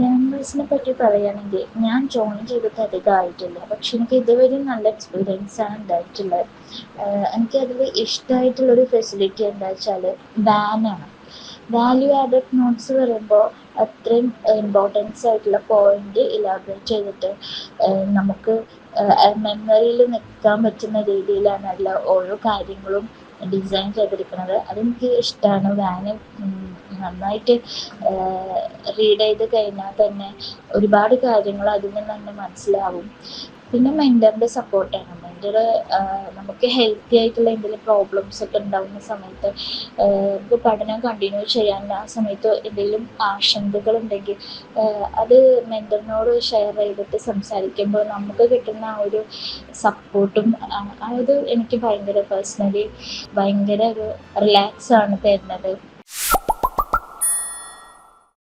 ലേണേഴ്സിനെ പറ്റി പറയുകയാണെങ്കിൽ ഞാൻ ജോയിൻ ചെയ്തിട്ട് അധികം ആയിട്ടില്ല. പക്ഷെ എനിക്ക് ഇതുവരെ നല്ല എക്സ്പീരിയൻസ് ആണ് ഉണ്ടായിട്ടുള്ളത്. എനിക്ക് അതിൽ ഇഷ്ടമായിട്ടുള്ള ഒരു ഫെസിലിറ്റി എന്താ വെച്ചാൽ വാനാണ് വാല്യൂ ആഡഡ് നോട്ട്സ് പറയുമ്പോൾ അത്രയും ഇമ്പോർട്ടൻസ് ആയിട്ടുള്ള പോയിന്റ് ഇലാബറേറ്റ് ചെയ്തിട്ട് നമുക്ക് മെമ്മറിയിൽ നിൽക്കാൻ പറ്റുന്ന രീതിയിലാണ് അല്ല ഓരോ കാര്യങ്ങളും ഡിസൈൻ ചെയ്തിരിക്കുന്നത്. അതെനിക്ക് ഇഷ്ടമാണ് വാന് നന്നായിട്ട് റീഡ് ചെയ്ത് കഴിഞ്ഞാൽ തന്നെ ഒരുപാട് കാര്യങ്ങൾ അതിൽ നിന്ന് തന്നെ മനസ്സിലാവും. പിന്നെ മെന്ററിന്റെ സപ്പോർട്ടാണ് മെന്റർ നമുക്ക് ഹെൽത്തി ആയിട്ടുള്ള എന്തെങ്കിലും പ്രോബ്ലംസ് ഒക്കെ ഉണ്ടാകുന്ന സമയത്ത് നമുക്ക് പഠനം കണ്ടിന്യൂ ചെയ്യാൻ ആ സമയത്ത് എന്തെങ്കിലും ആശങ്കകൾ ഉണ്ടെങ്കിൽ അത് മെന്ററിനോട് ഷെയർ ചെയ്തിട്ട് സംസാരിക്കുമ്പോൾ നമുക്ക് കിട്ടുന്ന ആ ഒരു സപ്പോർട്ടും അത് എനിക്ക് ഭയങ്കര പേഴ്സണലി ഭയങ്കര ഒരു റിലാക്സ് ആണ് തരുന്നത്.